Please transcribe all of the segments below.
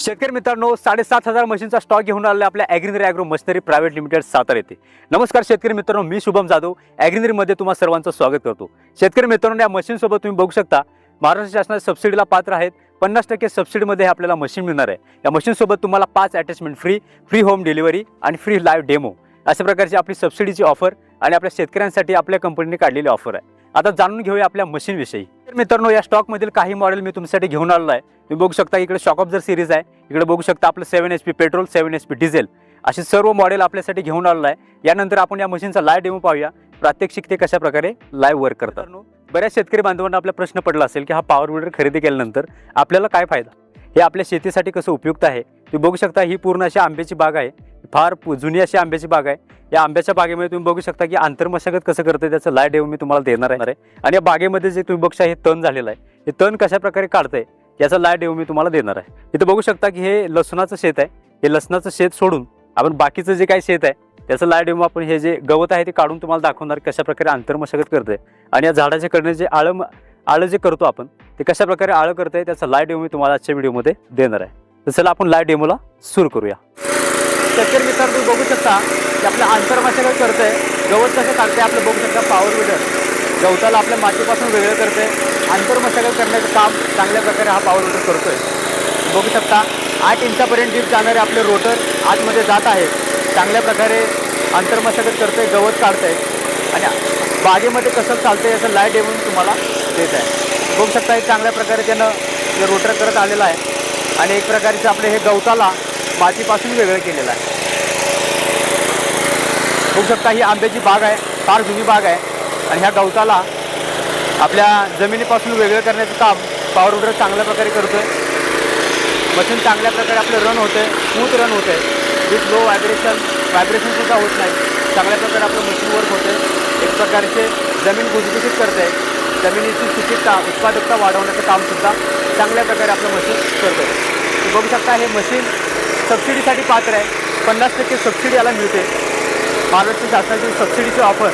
शेतकरी मित्रांनो साडेसात हजार मशीनचा स्टॉक घेऊन आलेला आपल्या ॲग्रिनरी agro machinery private limited Satara येथे. नमस्कार शेतकरी मित्रांनो मी शुभम जाधव. ॲग्रिनरीमध्ये तुम्हा सर्वांचं स्वागत करतो. शेतकरी मित्रांनो या मशीनसोबत तुम्ही बघू शकता महाराष्ट्र शासनाच्या सबसिडीला पात्र आहेत. पन्नास टक्के सबसिडीमध्ये आपल्याला मशीन मिळणार आहे. या मशीनसोबत तुम्हाला पाच attachment free free home delivery आणि फ्री लाईव्ह डेमो अशा प्रकारची आपली सबसिडीची ऑफर आणि आपल्या शेतकऱ्यांसाठी आपल्या कंपनीने काढलेली ऑफर आहे. आता जाणून घेऊया आपल्या मशीनविषयी तर मित्रांनो या स्टॉकमधील काही मॉडेल मी तुमच्यासाठी घेऊन आलेलो आहे. तुम्ही बघू शकता इकडे शॉक ऑब्झर सिरीज आहे. इकडे बघू शकता आपलं seven H P petrol seven H P diesel असे सर्व मॉडेल आपल्यासाठी घेऊन आलेलं आहे. यानंतर आपण या मशीनचा लाईव्ह डेमो पाहूया. प्रात्यक्षिक ते कशा प्रकारे लाईव्ह वर्क करतात. बऱ्याच शेतकरी बांधवांना आपला प्रश्न पडला असेल की हा पॉवर विडर खरेदी केल्यानंतर आपल्याला काय फायदा? हे आपल्या शेतीसाठी कसं उपयुक्त आहे? तुम्ही बघू शकता ही पूर्ण अशी आंब्याची बाग आहे. फार जुनी अशी आंब्याची बाग आहे. या आंब्याच्या बागेमध्ये तुम्ही बघू शकता की आंतरमशागत कसं करतं त्याचं लाइट येऊन मी तुम्हाला देणार आहे. आणि या बागेमध्ये जे तुम्ही बघता हे तण झालेलं आहे. हे तण कशा प्रकारे काढतंय याचा लाइट येऊन मी तुम्हाला देणार आहे. इथं बघू शकता की हे लसणाचं शेत आहे. हे लसणाचं शेत सोडून आपण बाकीचं जे काही शेत आहे त्याचं लाइट डेमो आपण हे जे गवत आहे ते काढून तुम्हाला दाखवणार कशा प्रकारे आंतरमशागत करतंय. आणि या झाडाच्या कडनं जे आळं आळं जे करतो आपण ते कशा प्रकारे आळं करतंय त्याचा लाइट डेमो मी तुम्हाला आजच्या व्हिडिओमध्ये देणार आहे. तर चला आपण लाइट डेमोला सुरू करूया. शेतकरी मित्रांनो तुम्ही बघू शकता की आपलं आंतरमाशागत करतंय. गवत कसं काढतंय आपलं बघू शकता पॉवर विडर गवताला आपल्या मातीपासून वेगळं करते आंतर मशागत करण्याचं काम चांगल्या प्रकारे हा पॉवर विडर करतोय. बघू शकता आठ इंचापर्यंत डीप जाणारे आपले रोटर आतमध्ये जात आहेत. चांगल्या प्रकारे आंतरमशागत करतंय गवत काढतंय. आणि बागेमध्ये कसं चालतंय याचं लाइट येऊन तुम्हाला देत आहे. बघू शकता हे चांगल्या प्रकारे त्यानं रोटर करत आलेलं आहे आणि एक प्रकारचं आपले हे गवताला मातीपासून वेगळं केलेलं आहे. बघू शकता ही आंब्याची बाग आहे फार जुनी बाग आहे. आणि ह्या गवताला आपल्या जमिनीपासून वेगळं करण्याचं काम पावर रोडर चांगल्या प्रकारे करतो आहे मशीन चांगल्या प्रकारे आपलं रन होतंय स्मूथ रन होतंय. विथ लो व्हायब्रेशन व्हायब्रेशनसुद्धा होत नाही. चांगल्या प्रकारे आपलं मशीन वर्क होतं एक प्रकारचे जमीन भुसभुशीत करते जमिनीची सुपीकता उत्पादकता वाढवण्याचं कामसुद्धा चांगल्या प्रकारे आपलं मशीन करतो बघू शकता हे मशीन सबसिडीसाठी पात्र आहे. पन्नास टक्के सबसिडी याला मिळते. महाराष्ट्र शासनाची सबसिडीची ऑफर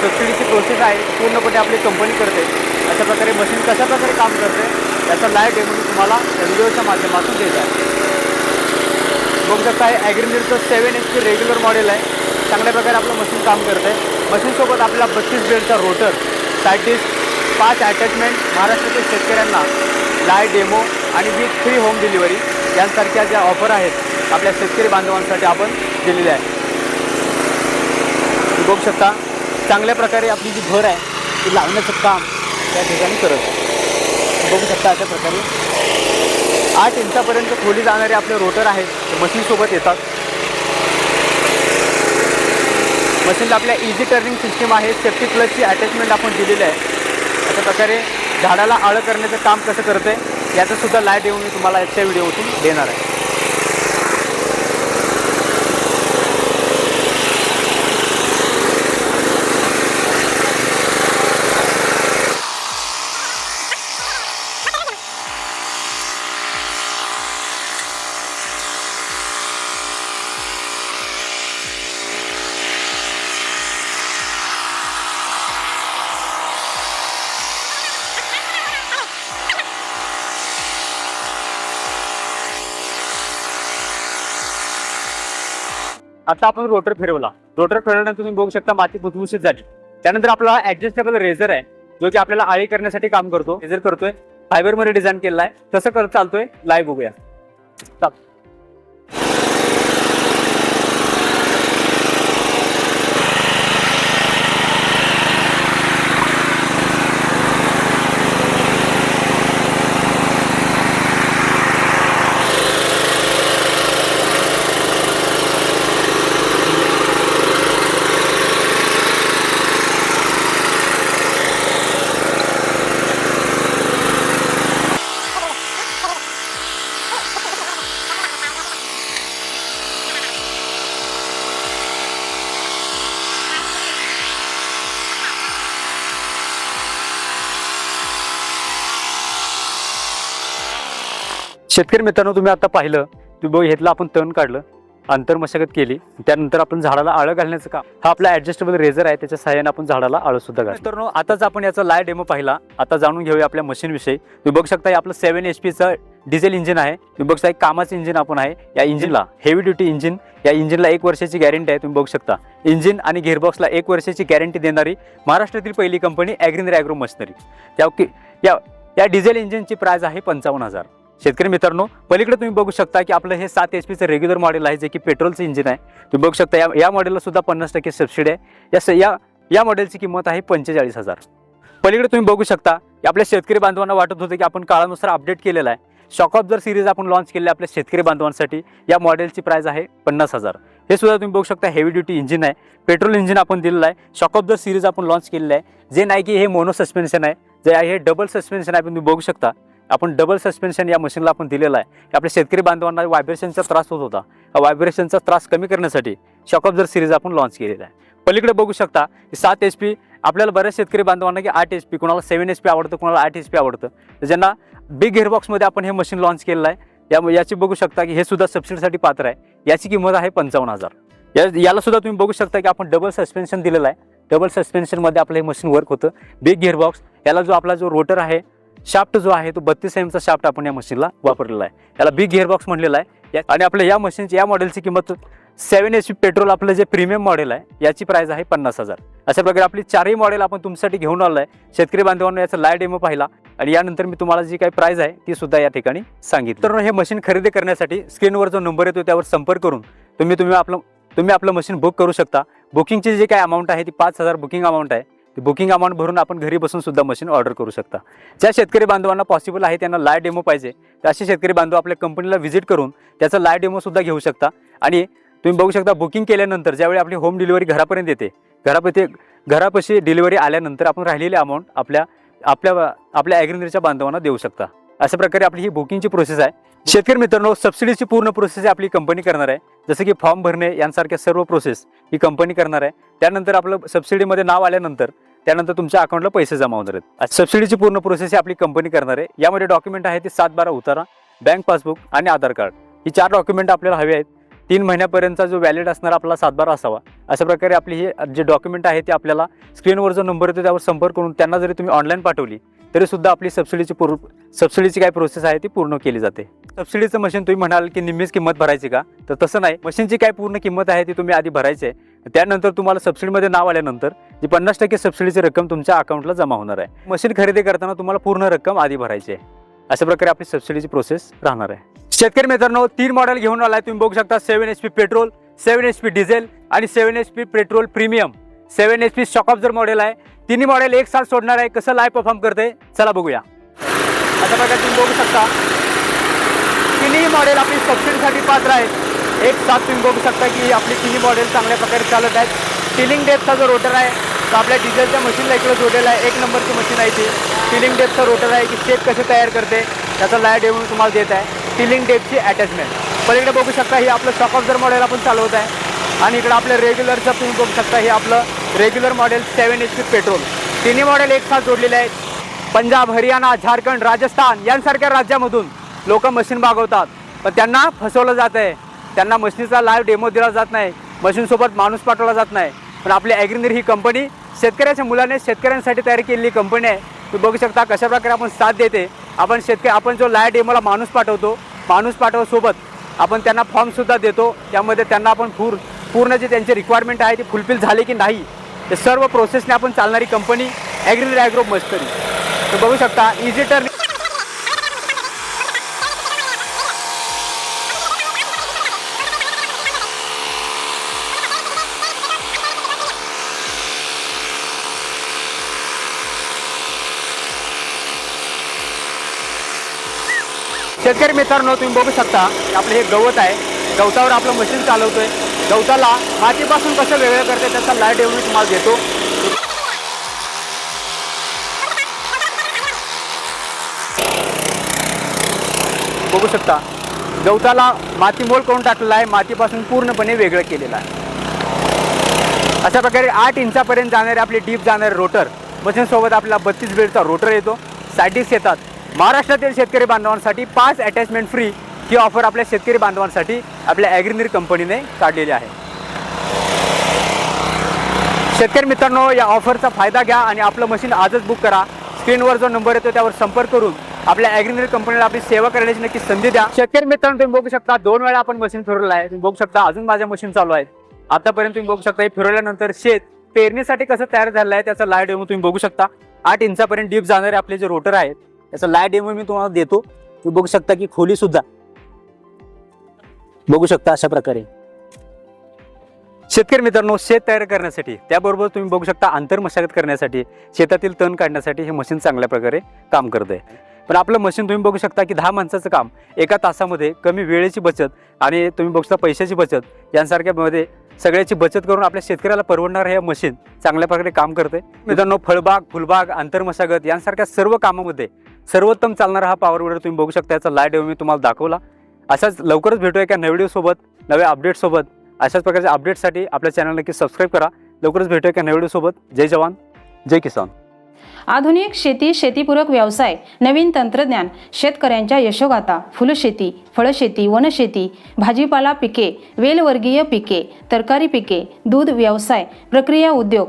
सबसिडीची प्रोसेस आहे. पूर्णपणे आपली कंपनी करते. अशा प्रकारे मशीन कशा प्रकारे काम करते याचा लाईव्ह डेमो मी तुम्हाला या व्हिडिओच्या माध्यमातून देत आहे. बघू शकता हे ॲग्रिमिलचं सेवन एच रेग्युलर मॉडेल आहे. चांगल्या प्रकारे आपलं मशीन काम करतं. आहे मशीनसोबत आपला बत्तीस बेडचा रोटर साईड डिस्क पाच अटॅचमेंट महाराष्ट्रातील शेतकऱ्यांना लाय डेमो आणि विथ फ्री होम डिलिव्हरी यांसारख्या ज्या ऑफर आहेत आपल्या शेतकरी बांधवांसाठी आपण दिलेल्या आहे तुम्ही बघू शकता चांगल्या प्रकारे आपली जी घर आहे ती लावण्याचं काम त्या ठिकाणी करत बघू शकता अशा प्रकारे. आठ इंचापर्यंत खोली जाणारे आपले रोटर आहेत ते मशीनसोबत येतात. मशीनला आपल्या इझी टर्निंग सिस्टीम आहे सेफ्टी प्लसची अटॅचमेंट आपण दिलेली आहे. अशा प्रकारे झाडाला आळं करण्याचं काम कसं करतं याचं सुद्धा लाइट येऊन मी तुम्हाला याच्या व्हिडिओतून देणार आहे. आता आपण रोटर फिरवला. रोटर फिरवल्यानंतर तुम्ही बघू शकता माती भुसभुशीत झाली. त्यानंतर आपला ऍडजस्टेबल रेझर आहे जो की आपल्याला आळी करण्यासाठी काम करतो. रेझर करतोय. फायबरमध्ये डिझाईन केलेला आहे. तसं करत चालतोय. लाईव्ह बघूया. चाल. शेतकरी मित्रांनो तुम्ही आता पाहिलं तुम्ही बघ घेतलं आपण तण काढलं अंतर मशागत केली त्यानंतर आपण झाडाला आळं घालण्याचं काम. हा आपला ऍडजस्टेबल रेझर आहे त्याच्या सहाय्याने आपण झाडाला आळं सुद्धा घाल मित्रांनो आताच आपण याचा लाय डेमो पाहिला. आता जाणून घेऊया आपल्या मशीन विषयी. तुम्ही बघू शकता आपलं सेव्हन एच पीचं डिझेल इंजिन आहे. तुम्ही बघू शकता एक कामाचं इंजिन आपण आहे. या इंजिनला हेवी ड्युटी इंजिन या इंजिनला एक वर्षाची गॅरंटी आहे तुम्ही बघू शकता. इंजिन आणि गिअरबॉक्सला एक वर्षाची गॅरंटी देणारी महाराष्ट्रातील पहिली कंपनी ॲग्रिनर ॲग्रो मशनरी त्या या या डिझेल इंजिनची प्राइस आहे पंचावन्न हजार. शेतकरी मित्रांनो पलीकडे तुम्ही बघू शकता की आपलं हे सात एच पीचं रेग्युलर मॉडेल आहे जे की पेट्रोलचं इंजिन आहे. तुम्ही बघू शकता या या मॉडेलला सुद्धा पन्नास टक्के सबसिडी आहे. या स- या या मॉडेलची किंमत आहे पंचेचाळीस हजार. पलीकडे तुम्ही बघू शकता की आपल्या शेतकरी बांधवांना वाटत होतं की आपण काळानुसार अपडेट केलेला आहे. शॉक ऑफ जर सिरीज आपण लॉन्च केली आपल्या शेतकरी बांधवांसाठी या मॉडेलची प्राईज आहे पन्नास हजार. हे सुद्धा तुम्ही बघू शकता हेवी ड्युटी इंजिन आहे. पेट्रोल इंजिन आपण दिलेलं आहे. शॉक ऑफ जर सिरीज आपण लॉन्च केलेलं आहे जे नाही की हे मोनो सस्पेन्शन आहे जे आहे हे डबल सस्पेन्शन आहे तुम्ही बघू शकता. आपण डबल सस्पेन्शन या मशीनला आपण दिलेलं आहे. की आपल्या शेतकरी बांधवांना व्हायब्रेशनचा त्रास होत होता. व्हायब्रेशनचा त्रास कमी करण्यासाठी शॉकअप जर सिरीज आपण लॉन्च केलेला आहे. पलीकडे बघू शकता की सात एच पी आपल्याला बऱ्याच शेतकरी बांधवांना की आठ एच पी कोणाला सेवन एच पी आवडतं कोणाला आठ एच पी आवडतं. ज्यांना बिग गिअरबॉक्समध्ये आपण हे मशीन लॉन्च केलेलं आहे. या याची बघू शकता की हे सुद्धा सबसिडीसाठी पात्र आहे. याची किंमत आहे पंचावन्न हजार. या याला सुद्धा तुम्ही बघू शकता की आपण डबल सस्पेन्शन दिलेलं आहे. डबल सस्पेन्शनमध्ये आपलं हे मशीन वर्क होतं. बिग गिअरबॉक्स याला जो आपला जो रोटर आहे शाफ्ट जो आहे तो बत्तीस एमचा शाफ्ट आपण या मशीनला वापरलेला आहे. याला बिग गिअरबॉक्स म्हणलेला आहे. या- आणि आपल्या या मशीनची या मॉडेलची किंमत सेवन एच पी पेट्रोल आपलं जे प्रीमियम मॉडेल आहे याची प्राइस आहे पन्नास हजार. अशा प्रकारे आपली चारही मॉडेल आपण तुमच्यासाठी घेऊन आलो आहे शेतकरी बांधवांना याचा लाय डेमो पाहिला. आणि यानंतर मी तुम्हाला जी काही प्राइस आहे ती सुद्धा या ठिकाणी सांगितली. तर हे मशीन खरेदी करण्यासाठी स्क्रीनवर जो नंबर येतो त्यावर संपर्क करून तुम्ही तुम्ही आपलं तुम्ही आपलं मशीन बुक करू शकता. बुकिंगची जी काही अमाऊंट आहे ती पाच हजार बुकिंग अमाऊंट आहे. बुकिंग अमाऊंट भरून आपण घरी बसून सुद्धा मशीन ऑर्डर करू शकता. ज्या शेतकरी बांधवांना पॉसिबल आहे त्यांना लाय डेमो पाहिजे तर असे शेतकरी बांधव आपल्या कंपनीला व्हिजिट करून त्याचा लाय डेमो सुद्धा घेऊ शकता. आणि तुम्ही बघू शकता बुकिंग केल्यानंतर ज्यावेळी आपली होम डिलिव्हरी घरापर्यंत येते घरापती घरापाशी डिलिव्हरी आल्यानंतर आपण राहिलेली अमाऊंट आपल्या आपल्या आपल्या ॲग्रिनरीच्या बांधवांना देऊ शकता. अशा प्रकारे आपली ही बुकिंगची प्रोसेस आहे. शेतकरी मित्रांनो सबसिडीची पूर्ण प्रोसेस आपली कंपनी करणार आहे. जसं की फॉर्म भरणे यांसारख्या सर्व प्रोसेस ही कंपनी करणार आहे. त्यानंतर आपलं सबसिडीमध्ये नाव आल्यानंतर त्यानंतर तुमच्या अकाउंटला पैसे जमा होणार आहेत. सबसिडीची पूर्ण प्रोसेस ही आपली कंपनी करणार आहे. यामध्ये डॉक्युमेंट आहे ते सात बारा उतारा बँक पासबुक आणि आधार कार्ड ही चार डॉक्युमेंट आपल्याला हवे आहेत. तीन महिन्यापर्यंतचा जो व्हॅलिड असणारा आपला सातबारा असावा. अशा प्रकारे आपली ही जे डॉक्युमेंट आहे ते आपल्याला स्क्रीनवर जो नंबर येतो त्यावर संपर्क करून त्यांना जरी तुम्ही ऑनलाईन पाठवली तरीसुद्धा आपली सबसिडीची पूर्व सबसिडीची काय प्रोसेस आहे ती पूर्ण केली जाते. सबसिडीचं मशीन तुम्ही म्हणाल की निम्मीच किंमत भरायची का? तर तसं नाही. मशीनची काय पूर्ण किंमत आहे ती तुम्ही आधी भरायची आहे. त्यानंतर तुम्हाला सबसिडीमध्ये नाव आल्यानंतर जी पन्नास टक्के सबसिडीची रक्कम तुमच्या अकाउंटला जमा होणार आहे. मशीन खरेदी करताना तुम्हाला पूर्ण रक्कम आधी भरायची आहे. अशा प्रकारे आपली सबसिडीची प्रोसेस राहणार आहे. शेतकरी मित्रांनो तीन मॉडेल घेऊन आलाय. तुम्ही बघू शकता seven H P petrol seven H P diesel आणि seven H P petrol premium seven H P shock जर मॉडेल आहे तिन्ही मॉडेल एक साल सोडणार आहे कसं लाईव्ह परफॉर्म करते चला बघूया. अशा प्रकारे तुम्ही बघू शकता. तिन्ही मॉडेल आपली सबसिडीसाठी पात्र आहेत. एक साथ तुम्ही बघू शकता की आपली तिन्ही मॉडेल चांगल्या प्रकारे चालत आहेत. टिलिंग डेपचा जो रोटर आहे तो आपल्या डिझेलच्या मशीनला इकडे जोडलेला आहे. एक नंबरची मशीन आहे ती. टिलिंग डेपचा रोटर आहे की शेप कसे तयार करते त्याचा लाइट येऊन तुम्हाला देत आहे. टिलिंग डेपची अटॅचमेंट पलीकडे बघू शकता ही आपलं शॉक ऑफ जर मॉडेल आपण चालवत आहे. आणि इकडं आपलं रेग्युलरचं तुम्ही बघू शकता हे आपलं regular model seven H P petrol तिन्ही मॉडेल एक साथ जोडलेले आहेत. पंजाब हरियाणा झारखंड राजस्थान यांसारख्या राज्यामधून लोक मशीन मागवतात. पण त्यांना फसवलं जात आहे. त्यांना मशीनचा लाईव्ह डेमो दिला जात नाही. मशीनसोबत माणूस पाठवला जात नाही. पण आपली ॲग्रिनरी ही कंपनी शेतकऱ्याच्या मुलाने शेतकऱ्यांसाठी तयार केलेली कंपनी आहे. तुम्ही बघू शकता कशा प्रकारे आपण साथ देते. आपण शेतकरी आपण जो लाईव्ह डेमोला माणूस पाठवतो माणूस पाठवसोबत आपण त्यांना फॉर्मसुद्धा देतो. त्यामध्ये त्यांना आपण पूर पूर्ण जे त्यांची रिक्वायरमेंट आहे ती फुलफिल झाली की नाही ते सर्व प्रोसेसने आपण चालणारी कंपनी ॲग्रिल ॲग्रो मस्टरी तर बघू शकता इझी टर्न शेतकरी मित्रांनो तुम्ही बघू शकता आपलं हे गवत आहे. गवतावर आपलं मशीन चालवतोय. गवताला मातीपासून कसं वेगळं करते त्याचा लाइट येऊन मी तुम्हाला देतो. बघू शकता गवताला माती मोल करून टाकलेला आहे मातीपासून पूर्णपणे वेगळं केलेलं आहे. अशा प्रकारे आठ इंचापर्यंत जाणारे आपले डीप जाणारे रोटर मशीनसोबत आपला बत्तीस बेडचा रोटर येतो. सायटिक्स येतात. महाराष्ट्रातील शेतकरी बांधवांसाठी पाच अटॅचमेंट फ्री ही ऑफर आपल्या शेतकरी बांधवांसाठी आपल्या ॲग्रिनरी कंपनीने काढलेली आहे. शेतकरी मित्रांनो या ऑफरचा फायदा घ्या आणि आपलं मशीन आजच बुक करा. स्क्रीनवर जो नंबर येतो त्यावर संपर्क करून आपल्या ॲग्रिनरी कंपनीला आपली सेवा करण्याची नक्की संधी द्या. शेतकरी मित्रांनो तुम्ही बघू शकता दोन वेळा आपण मशीन फिरवलं आहे. तुम्ही बघू शकता अजून माझ्या मशीन चालू आहे आतापर्यंत तुम्ही बघू शकता हे फिरवल्यानंतर शेत पेरणीसाठी कसं तयार झालं आहे त्याचा लाइट डेमो तुम्ही बघू शकता. आठ इंचापर्यंत डीप जाणारे आपले जे रोटर आहेत त्याचा लाइट डेमो मी तुम्हाला देतो. तुम्ही बघू शकता की खोली सुद्धा बघू शकता अशा प्रकारे. शेतकरी मित्रांनो शेत तयार करण्यासाठी त्याबरोबर तुम्ही बघू शकता आंतर मशागत करण्यासाठी शेतातील तण काढण्यासाठी हे मशीन चांगल्या प्रकारे काम करत आहे पण आपलं मशीन तुम्ही बघू शकता की दहा माणसाचं काम एका तासामध्ये कमी वेळेची बचत आणि तुम्ही बघू शकता पैशाची बचत यांसारख्यामध्ये सगळ्याची बचत करून आपल्या शेतकऱ्याला परवडणार हे मशीन चांगल्या प्रकारे काम करते मित्रांनो फळबाग फुलबाग आंतरमशागत यांसारख्या सर्व कामामध्ये सर्वोत्तम चालणारा हा पॉवर विडर तुम्ही बघू शकता याचा लाइट मी तुम्हाला दाखवला. अशाच लवकरच भेटूया एका नव्या व्हिडिओसोबत नव्या अपडेटसोबत अशाच प्रकारच्या अपडेटसाठी आपल्या चॅनल नक्की सबस्क्राईब करा. लवकरच भेटूया एका नव्या व्हिडिओसोबत जय जवान जय किसान. आधुनिक शेती शेतीपूरक व्यवसाय नवीन तंत्रज्ञान शेतकऱ्यांच्या यशोगाथा फुलशेती फळशेती वनशेती भाजीपाला पिके वेलवर्गीय पिके तरकारी पिके दूध व्यवसाय प्रक्रिया उद्योग